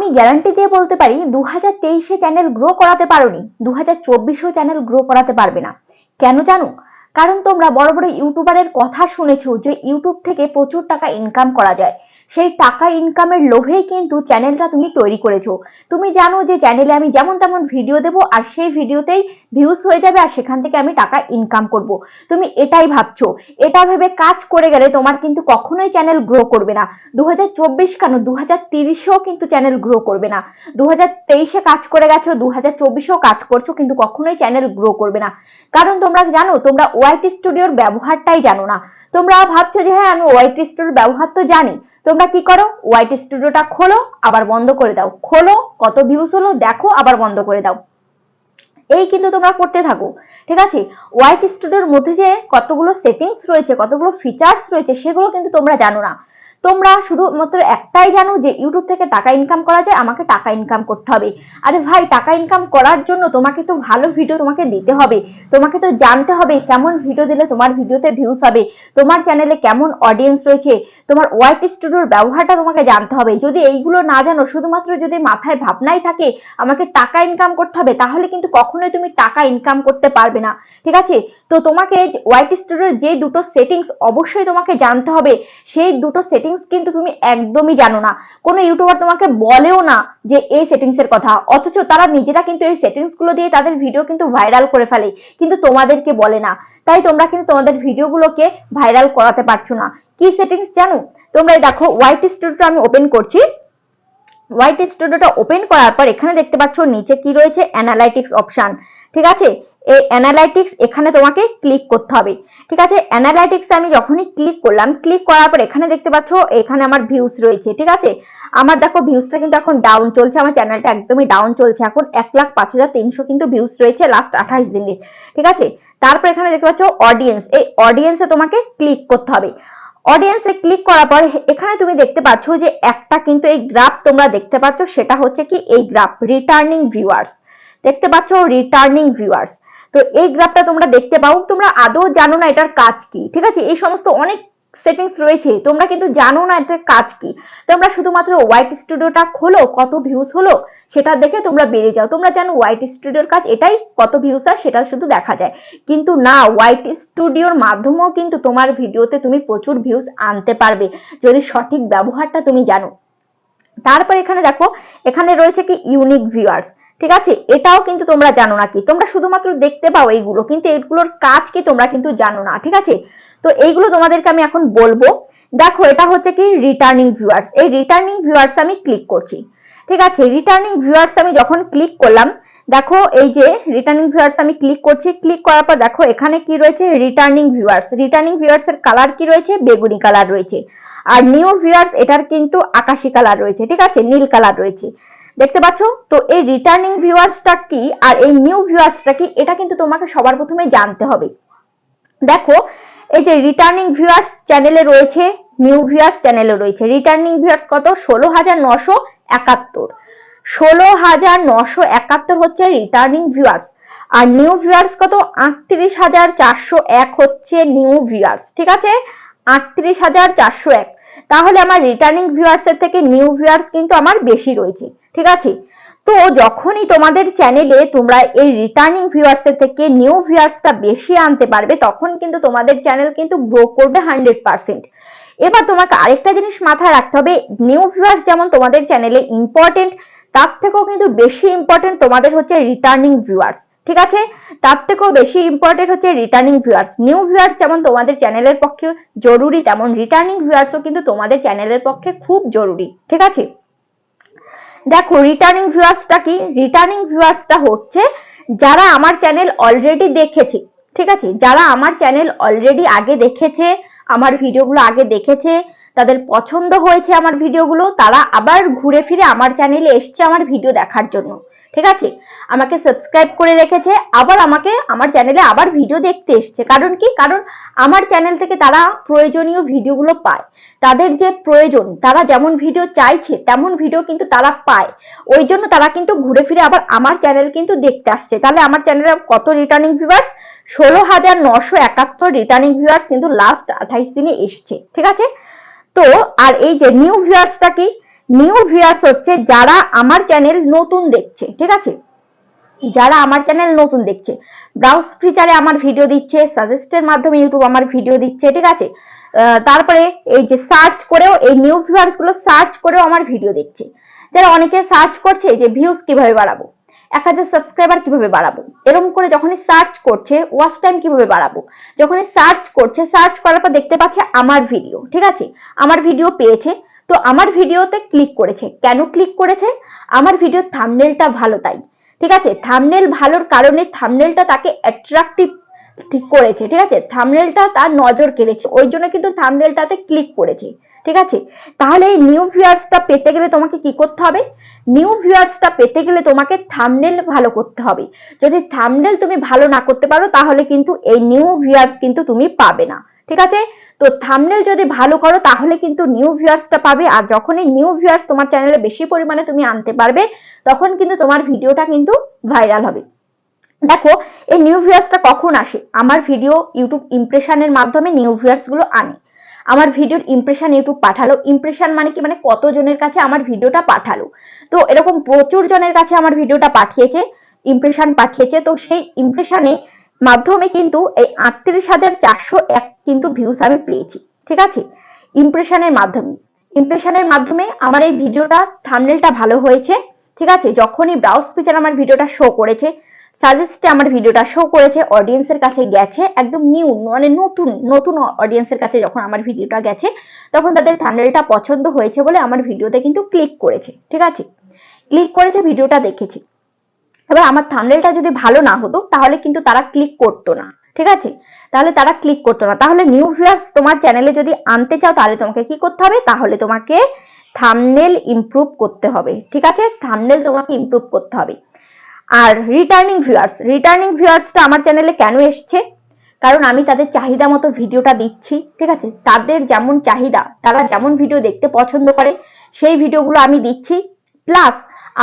আমি গ্যারান্টি দিয়ে বলতে পারি দু হাজার তেইশে চ্যানেল গ্রো করাতে পারোনি দু হাজার চব্বিশেও চ্যানেল গ্রো করাতে পারবে না। কেন জানো? কারণ তোমরা বড় বড় ইউটিউবারের কথা শুনেছো যে ইউটিউব থেকে প্রচুর টাকা ইনকাম করা যায়। সেই টাকা ইনকামের লোভেই কিন্তু চ্যানেলটা তুমি তৈরি করেছ। তুমি জানো যে চ্যানেলে আমি যেমন তেমন ভিডিও দেব আর সেই ভিডিওতেই ভিউজ হয়ে যাবে আর সেখান থেকে আমি টাকা ইনকাম করব। তুমি এটাই ভাবছ। এটা ভেবে কাজ করে গেলে তোমার কিন্তু কখনোই চ্যানেল গ্রো করবে না। দু হাজার চব্বিশ কেন? দু হাজার কিন্তু চ্যানেল গ্রো করবে না। দু হাজার কাজ করে গেছো দু হাজার কাজ করছ, কিন্তু কখনোই চ্যানেল গ্রো করবে না। কারণ তোমরা জানো, তোমরা ওয়াইটি স্টুডিওর ব্যবহারটাই জানো না। তোমরা ভাবছ যে হ্যাঁ আমি ওয়াইটি স্টুডিওর ব্যবহার তো জানি। তোমরা কি করো? ওয়াইটি স্টুডিওটা খোলো, আবার বন্ধ করে দাও। খোলো, কত ভিউজ হলো, দেখো, আবার বন্ধ করে দাও। এই কিন্তু তোমরা করতে থাকো, ঠিক আছে? হোয়াইট স্টুডিওর মধ্যে যে কতগুলো সেটিংস রয়েছে, কতগুলো ফিচার্স রয়েছে, সেগুলো কিন্তু তোমরা জানো না। তোমরা শুধুমাত্র একটাই জানো যে ইউটিউব থেকে টাকা ইনকাম করা যায়, আমাকে টাকা ইনকাম করতে হবে। আরে ভাই, টাকা ইনকাম করার জন্য তোমাকে তো ভালো ভিডিও তোমাকে দিতে হবে। তোমাকে তো জানতে হবে কেমন ভিডিও দিলে তোমার ভিডিওতে ভিউজ হবে। তোমার চ্যানেলে কেমন অডিয়েন্স রয়েছে। তোমার ওয়াইটি স্টুডিওর ব্যবহারটা তোমাকে জানতে হবে। যদি এইগুলো না জানো, শুধুমাত্র যদি মাথায় ভাবনাই থাকে, আমাকে টাকা ইনকাম করতে হবে, তাহলে কিন্তু কখনোই তুমি টাকা ইনকাম করতে পারবে না। ঠিক আছে? তো তোমাকে ওয়াইটি স্টুডিওর যে দুটো সেটিংস অবশ্যই তোমাকে জানতে হবে। সেই দুটো সেটিংস সেটিংস কিন্তু তুমি একদমই জানো না। কোনো ইউটিউবার তোমাকে বলেও না যে এই সেটিংস এর কথা। অথচ তারা নিজেরা কিন্তু এই সেটিংসগুলো দিয়ে তাদের ভিডিও কিন্তু ভাইরাল করে ফেলে। কিন্তু তোমাদেরকে বলে না। তাই তোমরা কিন্তু তোমাদের ভিডিওগুলোকে ভাইরাল করাতে পারছ না। কি সেটিংস জানো? তোমরা দেখো হোয়াইট স্টুডিওটা আমি ওপেন করছি। হোয়াইট স্টুডিওটা ওপেন করার পর এখানে দেখতে পাচ্ছ, নিচে কি রয়েছে? অ্যানালাইটিক্স অপশন ঠিক আছে? এই অ্যানালাইটিক্স এখানে তোমাকে ক্লিক করতে হবে। ঠিক আছে? অ্যানালাইটিক্স আমি যখনই ক্লিক করলাম ক্লিক করার পর এখানে দেখতে পাচ্ছ এখানে আমার ভিউজ রয়েছে। ঠিক আছে? আমার দেখো ভিউজটা কিন্তু এখন ডাউন চলছে, আমার চ্যানেলটা একদমই ডাউন চলছে। এখন এক লাখ পাঁচ হাজার তিনশো কিন্তু ভিউজ রয়েছে লাস্ট আঠাইশ দিনের ঠিক আছে? তারপর এখানে দেখতে পাচ্ছ অডিয়েন্স এই অডিয়েন্সে তোমাকে ক্লিক করতে হবে। অডিয়েন্সে ক্লিক করার পর এখানে তুমি দেখতে পাচ্ছ যে একটা কিন্তু এই গ্রাফ তোমরা দেখতে পাচ্ছ, সেটা হচ্ছে কি এই গ্রাফ রিটার্নিং ভিউয়ার্স দেখতে পাচ্ছ রিটার্নিং ভিউয়ার্স তো এই গ্রাফটা তোমরা দেখতে পাও। তোমরা আদৌ জানো না এটার কাজ কি, ঠিক আছে? এই সমস্ত অনেক সেটিংস রয়েছে, তোমরা কিন্তু জানো না এটার কাজ কি। তোমরা শুধুমাত্র হোয়াইট স্টুডিওটা খোলো, কত ভিউজ হলো, সেটা দেখে তোমরা বেড়ে যাও। তোমরা জানো হোয়াইট স্টুডিওর কাজ এটাই, কত ভিউজ হয় সেটা শুধু দেখা যায়। কিন্তু না হোয়াইট স্টুডিওর মাধ্যমেও কিন্তু তোমার ভিডিওতে তুমি প্রচুর ভিউজ আনতে পারবে, যদি সঠিক ব্যবহারটা তুমি জানো। তারপর এখানে দেখো, এখানে রয়েছে কি ইউনিক ভিউয়ার্স ঠিক আছে? এটাও কিন্তু তোমরা জানো না কি তোমরা শুধুমাত্র দেখতে পাও এইগুলো, কিন্তু এইগুলোর কাজ কি তোমরা কিন্তু জানো না, ঠিক আছে? তো এইগুলো তোমাদেরকে আমি এখন বলব। দেখো, এটা হচ্ছে কি রিটার্নিং ভিউয়ার্স এই রিটার্নিং ভিউয়ার্স আমি ক্লিক করছি, ঠিক আছে? রিটার্নিং ভিউয়ার্স আমি যখন ক্লিক করলাম, দেখো, এই যে রিটার্নিং ভিউয়ার্স আমি ক্লিক করছি ক্লিক করার পর দেখো, এখানে কি রয়েছে? রিটার্নিং ভিউয়ার্স রিটার্নিং ভিউয়ার্স এর কালার কি রয়েছে? বেগুনি কালার রয়েছে। আর নিউ ভিউয়ার্স এটার কিন্তু আকাশি কালার রয়েছে, ঠিক আছে? নীল কালার রয়েছে। দেখতে পাচ্ছ? তো এই রিটার্নিং ভিউয়ার্সটা কি আর এই নিউ ভিউয়ার্সটা কি, এটা কিন্তু তোমাকে সবার প্রথমে জানতে হবে। দেখো, এই যে রিটার্নিং ভিউয়ার্স চ্যানেলে রয়েছে নিউ ভিউয়ার্স চ্যানেলে রয়েছে। রিটার্নিং ভিউয়ার্স কত? ষোলো হাজার নশো একাত্তর। ষোলো হাজার নশো একাত্তর হচ্ছে রিটার্নিং ভিউয়ার্স আর নিউ ভিউয়ার্স কত? আটত্রিশ হাজার চারশো এক হচ্ছে নিউ ভিউয়ার্স ঠিক আছে? আটত্রিশ হাজার চারশো এক। তাহলে আমার রিটার্নিং ভিউয়ার্স এর থেকে নিউ ভিউয়ার্স কিন্তু আমার বেশি রয়েছে, ঠিক আছে? তো যখনই তোমাদের চ্যানেলে তোমরা এই রিটার্নিং ভিউয়ার্স এর থেকে নিউ ভিউয়ার্সটা বেশি আনতে পারবে, তখন কিন্তু তোমাদের চ্যানেল কিন্তু গ্রো করবে হান্ড্রেড পার্সেন্ট এবার তোমাকে আরেকটা জিনিস মাথায় রাখতে হবে নিউ ভিউয়ার্স যেমন তোমাদের চ্যানেলে ইম্পর্টেন্ট তার থেকেও কিন্তু বেশি ইম্পর্টেন্ট তোমাদের হচ্ছে রিটার্নিং ভিউয়ার্স ঠিক আছে? তার থেকেও বেশি ইম্পর্টেন্ট হচ্ছে রিটার্নিং ভিউয়ার্স নিউ ভিউয়ার্স যেমন তোমাদের চ্যানেলের পক্ষে জরুরি, তেমন রিটার্নিং ভিউয়ার্সও কিন্তু তোমাদের চ্যানেলের পক্ষে খুব জরুরি। ঠিক আছে? দেখো রিটার্নিং ভিউয়ার্সটা কি? রিটার্নিং ভিউয়ার্সটা হচ্ছে যারা আমার চ্যানেল অলরেডি দেখেছে। ঠিক আছে? যারা আমার চ্যানেল অলরেডি আগে দেখেছে, আমার ভিডিওগুলো আগে দেখেছে, তাদের পছন্দ হয়েছে আমার ভিডিওগুলো, তারা আবার ঘুরে ফিরে আমার চ্যানেলে এসছে আমার ভিডিও দেখার জন্য। ঠিক আছে? আমাকে সাবস্ক্রাইব করে রেখেছে, আবার আমাকে আমার চ্যানেলে আবার ভিডিও দেখতে এসছে। কারণ কি? কারণ আমার চ্যানেল থেকে তারা প্রয়োজনীয় ভিডিওগুলো পায়। তাদের যে প্রয়োজন, তারা যেমন ভিডিও চাইছে, তেমন ভিডিও কিন্তু তারা পায়। ওই জন্য তারা কিন্তু ঘুরে ফিরে আবার আমার চ্যানেল কিন্তু দেখতে আসছে। তাহলে আমার চ্যানেলে কত রিটার্নিং ভিউয়ার্স ষোলো হাজার নশো একাত্তর রিটার্নিং ভিউয়ার্স কিন্তু লাস্ট আঠাইশ দিনে এসছে। ঠিক আছে? তো, আর এই যে নিউ ভিউয়ার্সটা কি? নিউ ভিউয়ার্স হচ্ছে যারা আমার চ্যানেল নতুন দেখছে, ঠিক আছে? যারা আমার চ্যানেল নতুন দেখছে। ব্রাউজ ফিচারে আমার ভিডিও দিচ্ছে সাজেস্টের মাধ্যমে ইউটিউব আমার ভিডিও দিচ্ছে, ঠিক আছে? তারপরে এই যে সার্চ করেও, এই নিউ ভিউয়ার্সগুলো সার্চ করেও আমার ভিডিও দেখছে যারা অনেকে সার্চ করছে যে ভিউজ কীভাবে বাড়াবো? এক হাজার সাবস্ক্রাইবার কীভাবে বাড়াবো? এরকম করে যখনই সার্চ করছে ওয়াচ টাইম কীভাবে বাড়াবো? যখনই সার্চ করছে সার্চ করার পর দেখতে পাচ্ছে আমার ভিডিও ঠিক আছে? আমার ভিডিও পেয়েছে তো আমার ভিডিওতে ক্লিক করেছে। কেন ক্লিক করেছে? আমার ভিডিওর থামনেলটা ভালো তাই। ঠিক আছে? থামনেল ভালোর কারণে থামনেলটা তাকে অ্যাট্রাকটিভ ঠিক করেছে। ঠিক আছে? থামনেলটা তার নজর কেড়েছে। ওই জন্য কিন্তু থামনেলটাতে ক্লিক করেছে। ঠিক আছে? তাহলে এই নিউ ভিউয়ার্সটা পেতে গেলে তোমাকে কি করতে হবে? নিউ ভিউয়ার্সটা পেতে গেলে তোমাকে থামনেল ভালো করতে হবে। যদি থামনেল তুমি ভালো না করতে পারো, তাহলে কিন্তু এই নিউ ভিউয়ার্স কিন্তু তুমি পাবে না। ঠিক আছে? তো থাম্বনেল যদি ভালো করো, তাহলে কিন্তু নিউ ভিউয়ার্সটা পাবে। আর যখনই নিউ ভিউয়ার্স তোমার চ্যানেলে বেশি পরিমাণে তুমি আনতে পারবে, তখন কিন্তু তোমার ভিডিওটা কিন্তু ভাইরাল হবে। দেখো, এই নিউ ভিউয়ার্সটা কখন আসে? আমার ভিডিও ইউটিউব ইমপ্রেশনের মাধ্যমে নিউ ভিউয়ার্সগুলো আনে। আমার ভিডিওর ইমপ্রেশন ইউটিউব পাঠালো। ইমপ্রেশন মানে কি? মানে কতজনের কাছে আমার ভিডিওটা পাঠালো? তো এরকম প্রচুর জনের কাছে আমার ভিডিওটা পাঠিয়েছে ইমপ্রেশন পাঠিয়েছে। তো সেই ইমপ্রেশনে মাধ্যমে কিন্তু এই আটত্রিশ হাজার চারশো এক কিন্তু ভিউজ আমি পেয়েছি, ঠিক আছে? ইমপ্রেশনের মাধ্যমে। ইমপ্রেশনের মাধ্যমে আমার এই ভিডিওটা থামনেলটা ভালো হয়েছে, ঠিক আছে? যখনই ব্রাউজ ফিচার আমার ভিডিওটা শো করেছে সাজেস্টে আমার ভিডিওটা শো করেছে অডিয়েন্সের কাছে গেছে, একদম নিউ মানে নতুন নতুন অডিয়েন্সের কাছে যখন আমার ভিডিওটা গেছে, তখন তাদের থামনেলটা পছন্দ হয়েছে বলে আমার ভিডিওতে কিন্তু ক্লিক করেছে, ঠিক আছে? ক্লিক করেছে, ভিডিওটা দেখেছে। এবার আমার থামনেলটা যদি ভালো না হতো, তাহলে কিন্তু তারা ক্লিক করতো না, ঠিক আছে? তাহলে তারা ক্লিক করতো না। তাহলে নিউ ভিউয়ার্স তোমার চ্যানেলে যদি আনতে চাও, তাহলে তোমাকে কি করতে হবে? তাহলে তোমাকে থামনেল ইমপ্রুভ করতে হবে, ঠিক আছে? থামনেল তোমাকে ইমপ্রুভ করতে হবে। আর রিটার্নিং ভিউয়ার্স রিটার্নিং ভিউয়ার্সটা আমার চ্যানেলে কেন এসছে? কারণ আমি তাদের চাহিদা মতো ভিডিওটা দিচ্ছি, ঠিক আছে? তাদের যেমন চাহিদা, তারা যেমন ভিডিও দেখতে পছন্দ করে, সেই ভিডিওগুলো আমি দিচ্ছি। প্লাস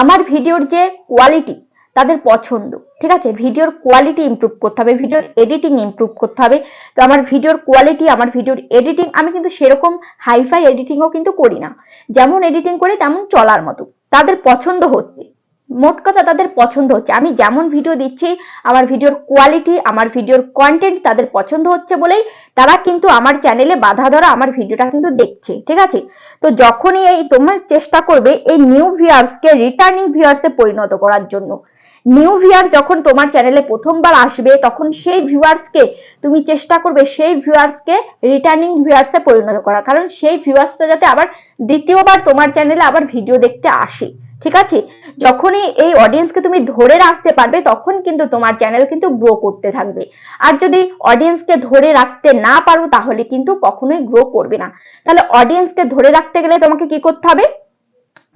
আমার ভিডিওর যে কোয়ালিটি তাদের পছন্দ, ঠিক আছে? ভিডিওর কোয়ালিটি ইম্প্রুভ করতে হবে, ভিডিওর এডিটিং ইমপ্রুভ করতে হবে। তো আমার ভিডিওর কোয়ালিটি আমার ভিডিওর এডিটিং আমি কিন্তু সেরকম হাইফাই এডিটিংও কিন্তু করি না। যেমন এডিটিং করি, তেমন চলার মতো। তাদের পছন্দ হচ্ছে। মোট কথা তাদের পছন্দ হচ্ছে। আমি যেমন ভিডিও দিচ্ছি, আমার ভিডিওর কোয়ালিটি আমার ভিডিওর কন্টেন্ট তাদের পছন্দ হচ্ছে বলেই তারা কিন্তু আমার চ্যানেলে বাধা ধরা আমার ভিডিওটা কিন্তু দেখছে, ঠিক আছে? তো যখনই এই তোমার চেষ্টা করবে এই নিউ ভিউয়ার্সকে রিটার্নিং ভিউয়ার্সে পরিণত করার জন্য। নিউ ভিউয়ার যখন তোমার চ্যানেলে প্রথমবার আসবে, তখন সেই ভিউয়ার্সকে তুমি চেষ্টা করবে সেই ভিউয়ার্সকে রিটার্নিং ভিউয়ার্সে পরিণত করা কারণ সেই ভিউয়ার্সটা যাতে আবার দ্বিতীয়বার তোমার চ্যানেলে আবার ভিডিও দেখতে আসে। ঠিক আছে? যখনই এই অডিয়েন্সকে তুমি ধরে রাখতে পারবে, তখন কিন্তু তোমার চ্যানেল কিন্তু গ্রো করতে থাকবে। আর যদি অডিয়েন্সকে ধরে রাখতে না পারো, তাহলে কিন্তু কখনোই গ্রো করবে না। তাহলে অডিয়েন্সকে ধরে রাখতে গেলে তোমাকে কি করতে হবে?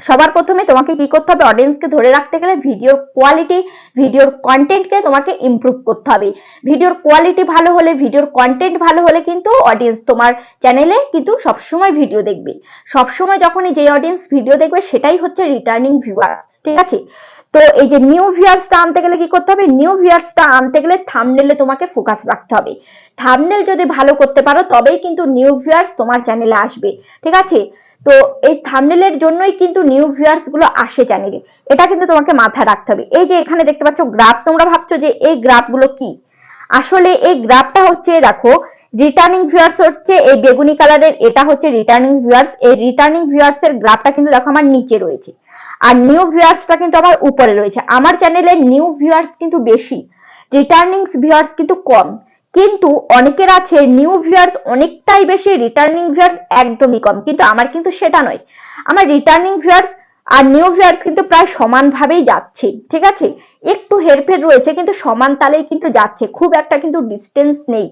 সবার প্রথমে তোমাকে কি করতে হবে? অডিয়েন্সকে ধরে রাখতে গেলে ভিডিওর কোয়ালিটি ভিডিওর কন্টেন্টকে তোমাকে ইমপ্রুভ করতে হবে। ভিডিওর কোয়ালিটি ভালো হলে ভিডিওর কন্টেন্ট ভালো হলে কিন্তু অডিয়েন্স তোমার চ্যানেলে কিন্তু সবসময় ভিডিও দেখবে। সবসময় যখনই যে অডিয়েন্স ভিডিও দেখবে, সেটাই হচ্ছে রিটার্নিং ভিউয়ার ঠিক আছে? তো এই যে নিউ ভিউয়ার্সটা আনতে গেলে কি করতে হবে? নিউ ভিউয়ার্সটা আনতে গেলে থামনেলে তোমাকে ফোকাস রাখতে হবে। থামনেল যদি ভালো করতে পারো, তবেই কিন্তু নিউ ভিউয়ার্স তোমার চ্যানেলে আসবে, ঠিক আছে? তো এই থামনেলের জন্যই কিন্তু নিউ ভিউয়ার্সগুলো আসে চ্যানেলে এটা কিন্তু তোমাকে মাথায় রাখতে হবে। এই যে এখানে দেখতে পাচ্ছ গ্রাফ তোমরা ভাবছ যে এই গ্রাফগুলো কি? আসলে এই গ্রাফটা হচ্ছে, দেখো রিটার্নিং ভিউয়ার্স হচ্ছে, এই বেগুনি কালারের এটা হচ্ছে রিটার্নিং ভিউয়ার্স এই রিটার্নিং ভিউয়ার্স এর গ্রাফটা কিন্তু দেখো আমার নিচে রয়েছে। আর নিউ ভিউয়ার্সটা কিন্তু আমার উপরে রয়েছে। আমার চ্যানেলে নিউ ভিউয়ার্স কিন্তু বেশি। রিটার্নিং ভিউয়ার্স কিন্তু কম। কিন্তু অনেকের আছে নিউ ভিউয়ার্স অনেকটাই বেশি রিটার্নিং ভিউয়ার্স একদমই কম। কিন্তু আমার কিন্তু সেটা নয়। আমার রিটার্নিং ভিউয়ার্স আর নিউ ভিউয়ার্স কিন্তু প্রায় সমানভাবেই যাচ্ছে, ঠিক আছে? একটু হেরফের রয়েছে, কিন্তু সমান তালেই কিন্তু যাচ্ছে। খুব একটা কিন্তু ডিস্টেন্স নেই।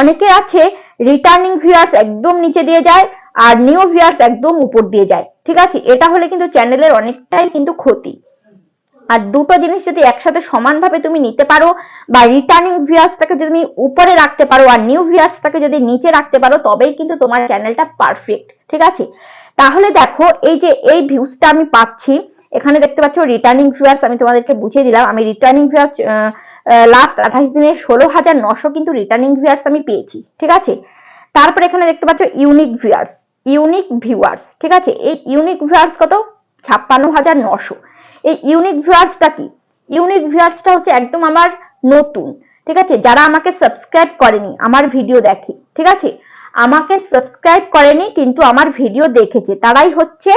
অনেকে আছে রিটার্নিং ভিউয়ার্স একদম নিচে দিয়ে যায় আর নিউ ভিউয়ার্স একদম উপর দিয়ে যায়, ঠিক আছে? এটা হলে কিন্তু চ্যানেলের অনেকটাই কিন্তু ক্ষতি। আর দুটো জিনিস যদি একসাথে সমানভাবে তুমি নিতে পারো, বা রিটার্নিং ভিউয়ার্সটাকে যদি তুমি উপরে রাখতে পারো আর নিউ ভিউয়ার্সটাকে যদি নিচে রাখতে পারো, তবেই কিন্তু তোমার চ্যানেলটা পারফেক্ট ঠিক আছে? তাহলে দেখো, এই যে এই ভিউজটা আমি পাচ্ছি, এখানে দেখতে পাচ্ছ রিটার্নিং ভিউয়ার্স আমি তোমাদেরকে বুঝিয়ে দিলাম। আমি রিটার্নিং ভিউয়ার্স লাস্ট আঠাশ দিনে ষোলো হাজার নশো কিন্তু রিটার্নিং ভিউয়ার্স আমি পেয়েছি, ঠিক আছে? তারপর এখানে দেখতে পাচ্ছ ইউনিক ভিউয়ার্স ইউনিক ভিউয়ার্স ঠিক আছে? এই ইউনিক ভিউয়ার্স কত? ছাপ্পান্ন হাজার নশো। এই ইউনিক ভিউয়ার্সটা কি? ইউনিক ভিউয়ার্সটা হচ্ছে একদম আমার নতুন, ঠিক আছে? যারা আমাকে সাবস্ক্রাইব করেনি, আমার ভিডিও দেখে, ঠিক আছে? আমাকে সাবস্ক্রাইব করেনি, কিন্তু আমার ভিডিও দেখেছে, তারাই হচ্ছে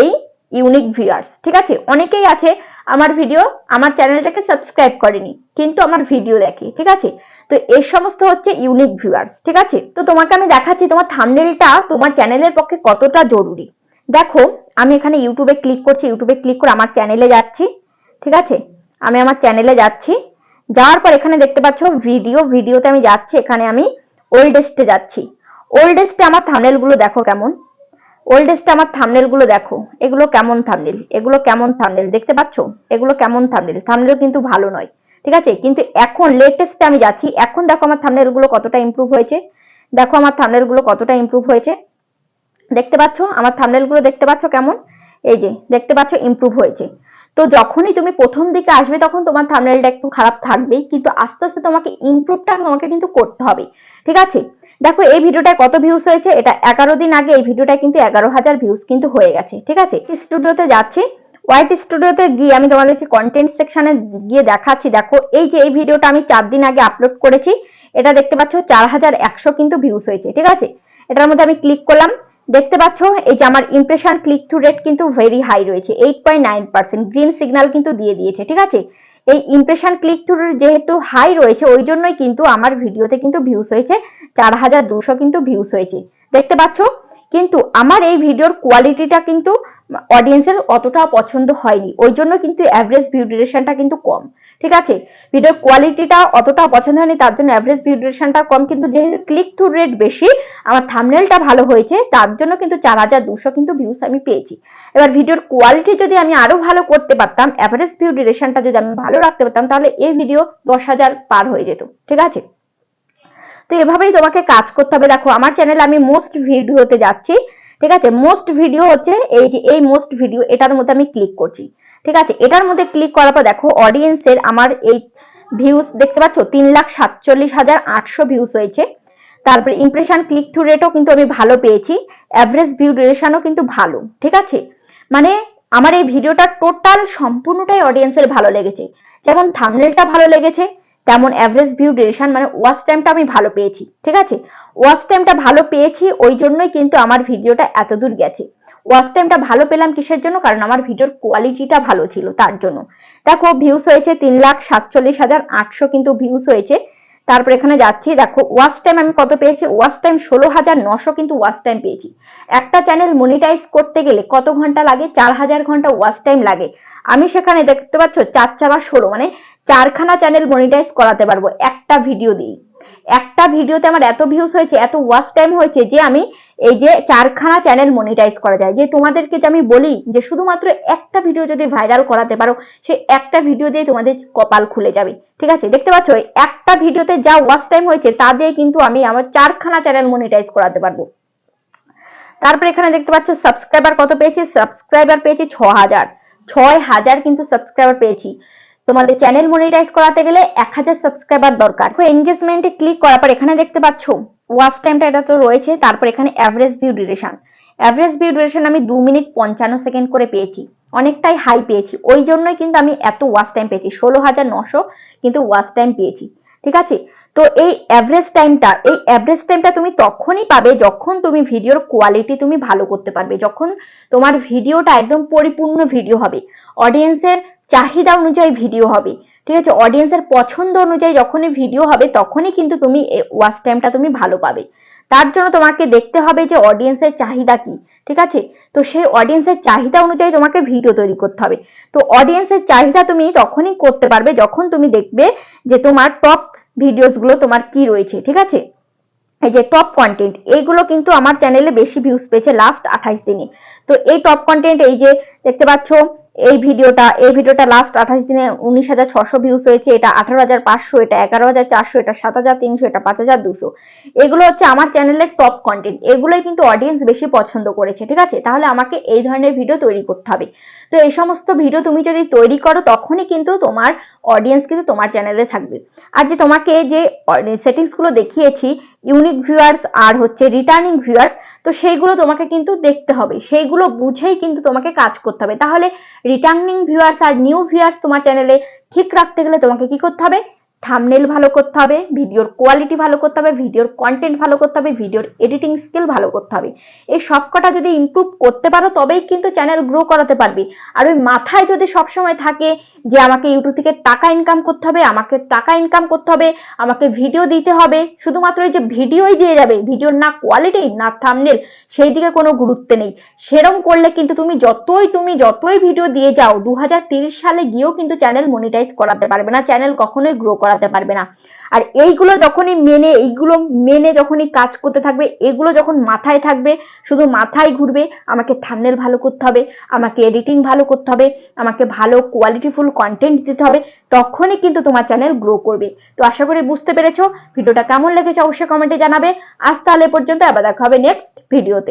এই ইউনিক ভিউয়ার্স ঠিক আছে? অনেকেই আছে, আমার ভিডিও আমার চ্যানেলটাকে সাবস্ক্রাইব করেনি, কিন্তু আমার ভিডিও দেখে, ঠিক আছে? তো এই সমস্ত হচ্ছে ইউনিক ভিউয়ার্স ঠিক আছে? তো তোমাকে আমি দেখাচ্ছি, তোমার থাম্বনেলটা তোমার চ্যানেলের পক্ষে কতটা জরুরি? দেখো আমি এখানে ইউটিউবে ক্লিক করছি ইউটিউবে ক্লিক করে আমার চ্যানেলে যাচ্ছি, ঠিক আছে? আমি আমার চ্যানেলে যাচ্ছি, যাওয়ার পর এখানে দেখতে পাচ্ছ ভিডিও ভিডিওতে আমি যাচ্ছি, এখানে আমি ওল্ডেস্টে যাচ্ছি। ওল্ডেস্টে আমার থাম্বনেলগুলো দেখো কেমন? ওল্ডেস্টে আমার থাম্বনেলগুলো দেখো, এগুলো কেমন থাম্বনেল এগুলো কেমন থাম্বনেল দেখতে পাচ্ছ? এগুলো কেমন থাম্বনেল থাম্বনেল কিন্তু ভালো নয়, ঠিক আছে? কিন্তু এখন লেটেস্টে আমি যাচ্ছি, এখন দেখো আমার থাম্বনেলগুলো কতটা ইমপ্রুভ হয়েছে, দেখো আমার থাম্বনেলগুলো কতটা ইমপ্রুভ হয়েছে। দেখতে পাচ্ছ? আমার থাম্বনেলগুলো দেখতে পাচ্ছ কেমন? এই যে, দেখতে পাচ্ছ ইমপ্রুভ হয়েছে। তো যখনই তুমি প্রথম দিকে আসবে তখন তোমার থাম্বনেলটা একটু খারাপ থাকবেই, কিন্তু আস্তে আস্তে তোমাকে ইমপ্রুভটা তোমাকে কিন্তু করতে হবে। ঠিক আছে? দেখো, এই ভিডিওটায় কত ভিউজ হয়েছে? এটা এগারো দিন আগে এই ভিডিওটায় কিন্তু এগারো হাজার ভিউজ কিন্তু হয়ে গেছে। ঠিক আছে? স্টুডিওতে যাচ্ছি। হোয়াইট স্টুডিওতে গিয়ে আমি তোমাদেরকে কন্টেন্ট সেকশনে গিয়ে দেখাচ্ছি। দেখো, এই যে এই ভিডিওটা আমি চার দিন আগে আপলোড করেছি। এটা দেখতে পাচ্ছ, চার হাজার একশো কিন্তু ভিউজ হয়েছে। ঠিক আছে? এটার মধ্যে আমি ক্লিক করলাম। দেখতে পাচ্ছ, এই যে আমার ইমপ্রেশন ক্লিক টু রেট কিন্তু ভেরি হাই রয়েছে এইট গ্রিন সিগন্যাল কিন্তু দিয়ে দিয়েছে, ঠিক আছে? এই ইমপ্রেশন ক্লিক টু যেহেতু হাই রয়েছে, ওই জন্যই কিন্তু আমার ভিডিওতে কিন্তু ভিউস হয়েছে, চার হাজার দুশো কিন্তু ভিউস হয়েছে, দেখতে পাচ্ছ? কিন্তু আমার এই ভিডিওর কোয়ালিটিটা কিন্তু অডিয়েন্সের অতটা পছন্দ হয়নি, ওই জন্য কিন্তু অ্যাভারেজ ভিউ ডিউরেশনটা কিন্তু কম। ঠিক আছে? ভিডিওর কোয়ালিটিটা অতটা পছন্দ হয়নি, তার জন্য অ্যাভারেজ ভিউ ডিউরেশনটা কম, কিন্তু যেহেতু ক্লিক থ্রু রেট বেশি, আমার থামনেলটা ভালো হয়েছে, তার জন্য কিন্তু চার হাজার দুশো কিন্তু ভিউস আমি পেয়েছি। এবার ভিডিওর কোয়ালিটি যদি আমি আরও ভালো করতে পারতাম অ্যাভারেজ ভিউ ডিউরেশনটা যদি আমি ভালো রাখতে পারতাম, তাহলে এই ভিডিও দশ হাজার পার হয়ে যেত, ঠিক আছে? তো এভাবেই তোমাকে কাজ করতে হবে। দেখো, আমার চ্যানেলে আমি মোস্ট ভিডিওতে যাচ্ছি, ঠিক আছে? মোস্ট ভিডিও হচ্ছে এই যে, এই মোস্ট ভিডিও এটার মধ্যে আমি ক্লিক করছি। ঠিক আছে? এটার মধ্যে ক্লিক করার পর দেখো অডিয়েন্সের আমার এই ভিউজ দেখতে পাচ্ছ? তিন লাখ সাতচল্লিশ হাজার আটশো ভিউজ হয়েছে। তারপরে ইমপ্রেশন ক্লিক টু রেটও কিন্তু আমি ভালো পেয়েছি। অ্যাভারেজ ভিউ ডিউরেশনও কিন্তু ভালো, ঠিক আছে? মানে আমার এই ভিডিওটা টোটাল সম্পূর্ণটাই অডিয়েন্সের ভালো লেগেছে। যেমন থামনেলটা ভালো লেগেছে, তেমন অ্যাভারেজ ভিউ ডিউরেশন মানে ওয়াচ টাইমটা আমি ভালো পেয়েছি, ঠিক আছে? ওয়াচ টাইমটা ভালো পেয়েছি, ওই জন্যই কিন্তু আমার ভিডিওটা এত দূর গেছে। ওয়াচ টাইমটা ভালো পেলাম কিসের জন্য? কারণ আমার ভিডিওর কোয়ালিটিটা ভালো ছিল তার জন্য। দেখো ভিউস হয়েছে তিন লাখ সাতচল্লিশ হাজার আটশো কিন্তু ভিউস হয়েছে। তারপর এখানে যাচ্ছি, দেখো ওয়াচ টাইম আমি কত পেয়েছি? ওয়াচ টাইম ষোলো হাজার নশো কিন্তু ওয়াচ টাইম পেয়েছি। একটা চ্যানেল মনিটাইজ করতে গেলে কত ঘণ্টা লাগে? চার হাজার ঘণ্টা ওয়াচ টাইম লাগে। আমি সেখানে দেখতে পাচ্ছ, চার চার বা ষোলো মানে চারখানা চ্যানেল মনিটাইজ করাতে পারব একটা ভিডিও দিয়ে একটা ভিডিওতে আমার এত ভিউজ হয়েছে, এত ওয়াচ টাইম হয়েছে যে আমি এই যে চারখানা চ্যানেল মনিটাইজ করা যায়, যে তোমাদেরকে যে আমি বলি যে শুধুমাত্র একটা ভিডিও যদি ভাইরাল করাতে পারো, সে একটা ভিডিও দিয়ে তোমাদের কপাল খুলে যাবে। ঠিক আছে? দেখতে পাচ্ছ? একটা ভিডিওতে যা ওয়াচ টাইম হয়েছে, তা দিয়ে কিন্তু আমি আমার চারখানা চ্যানেল মনিটাইজ করাতে পারব। তারপর এখানে দেখতে পাচ্ছ সাবস্ক্রাইবার কত পেয়েছি? সাবস্ক্রাইবার পেয়েছি ছ হাজার ছয় হাজার কিন্তু সাবস্ক্রাইবার পেয়েছি। তোমাদের চ্যানেল মনিটাইজ করাতে গেলে এক হাজার সাবস্ক্রাইবার দরকার। এনগেজমেন্টে ক্লিক করার পর এখানে দেখতে পাচ্ছ ওয়াচ টাইমটা এটা তো রয়েছে। তারপর এখানে average view duration average view duration আমি দু মিনিট পঞ্চান্ন সেকেন্ড করে পেয়েছি। অনেকটাই হাই পেয়েছি। ওই জন্যই কিন্তু আমি এত ওয়াচ টাইম পেয়েছি। ষোলো হাজার নশো কিন্তু ওয়াচ টাইম পেয়েছি। ঠিক আছে? তো এই অ্যাভারেজ টাইমটা এই অ্যাভারেজ টাইমটা তুমি তখনই পাবে যখন তুমি ভিডিওর কোয়ালিটি তুমি ভালো করতে পারবে। যখন তোমার ভিডিওটা একদম পরিপূর্ণ ভিডিও হবে। অডিয়েন্সের চাহিদা অনুযায়ী ভিডিও হবে। ঠিক আছে? অডিয়েন্সের পছন্দ অনুযায়ী যখনই ভিডিও হবে, তখনই কিন্তু তুমি ওয়াচ টাইমটা তুমি ভালো পাবে। তার জন্য তোমাকে দেখতে হবে যে অডিয়েন্সের চাহিদা কি, ঠিক আছে? তো সেই অডিয়েন্সের চাহিদা অনুযায়ী তোমাকে ভিডিও তৈরি করতে হবে। তো অডিয়েন্সের চাহিদা তুমি তখনই করতে পারবে যখন তুমি দেখবে যে তোমার টপ ভিডিওসগুলো তোমার কি রয়েছে, ঠিক আছে? এই যে টপ কন্টেন্ট এইগুলো কিন্তু আমার চ্যানেলে বেশি ভিউজ পেয়েছে লাস্ট আঠাইশ দিনে। তো এই টপ কন্টেন্ট এই যে দেখতে পাচ্ছ এই ভিডিওটা এই ভিডিওটা লাস্ট আঠাশ দিনে উনিশ হাজার ছশো ভিউস হয়েছে, এটা আঠারো হাজার পাঁচশো, এটা এগারো হাজার চারশো, এটা সাত হাজার তিনশো, এটা পাঁচ হাজার দুশো। এগুলো হচ্ছে আমার চ্যানেলের টপ কন্টেন্ট এগুলোই কিন্তু অডিয়েন্স বেশি পছন্দ করেছে, ঠিক আছে? তাহলে আমাকে এই ধরনের ভিডিও তৈরি করতে হবে। তো এই সমস্ত ভিডিও তুমি যদি তৈরি করো, তখনই কিন্তু তোমার অডিয়েন্স কিন্তু তোমার চ্যানেলে থাকবে। আর যে তোমাকে যে সেটিংসগুলো দেখিয়েছি ইউনিক ভিউয়ার্স আর হচ্ছে রিটার্নিং ভিউয়ার্স তো সেইগুলো তোমাকে কিন্তু দেখতে হবে। সেইগুলো বুঝেই কিন্তু তোমাকে কাজ করতে হবে। তাহলে রিটার্নিং ভিউয়ার্স আর নিউ ভিউয়ার্স তোমার চ্যানেলে ঠিক রাখতে গেলে তোমাকে কি করতে হবে? থামনেল ভালো করতে হবে ভিডিওর কোয়ালিটি ভালো করতে হবে ভিডিওর কন্টেন্ট ভালো করতে হবে ভিডিওর এডিটিং স্কিল ভালো করতে হবে। এই সবকটা যদি ইমপ্রুভ করতে পারো, তবেই কিন্তু চ্যানেল গ্রো করাতে পারবে। আর ওই মাথায় যদি সবসময় থাকে যে আমাকে ইউটিউব থেকে টাকা ইনকাম করতে হবে, আমাকে টাকা ইনকাম করতে হবে, আমাকে ভিডিও দিতে হবে, শুধুমাত্র এই যে ভিডিওই দিয়ে যাবে ভিডিওর না কোয়ালিটি না থামনেল সেই দিকে কোনো গুরুত্ব নেই। সেরম করলে কিন্তু তুমি যতই তুমি যতই ভিডিও দিয়ে যাও দু সালে গিয়েও কিন্তু চ্যানেল মনিটাইজ করাতে পারবে না চ্যানেল কখনোই গ্রো করাতে পারবে না। আর এইগুলো যখনই মেনে, এইগুলো মেনে যখনই কাজ করতে থাকবে, এগুলো যখন মাথায় থাকবে, শুধু মাথায় ঘুরবে, আমাকে থামনেল ভালো করতে হবে, আমাকে এডিটিং ভালো করতে হবে, আমাকে ভালো কোয়ালিটিফুল কন্টেন্ট দিতে হবে, তখনই কিন্তু তোমার চ্যানেল গ্রো করবে। তো আশা করি বুঝতে পেরেছ, ভিডিওটা কেমন লেগেছে অবশ্যই কমেন্টে জানাবে। আজ তাহলে পর্যন্ত, আবার দেখা হবে নেক্সট ভিডিওতে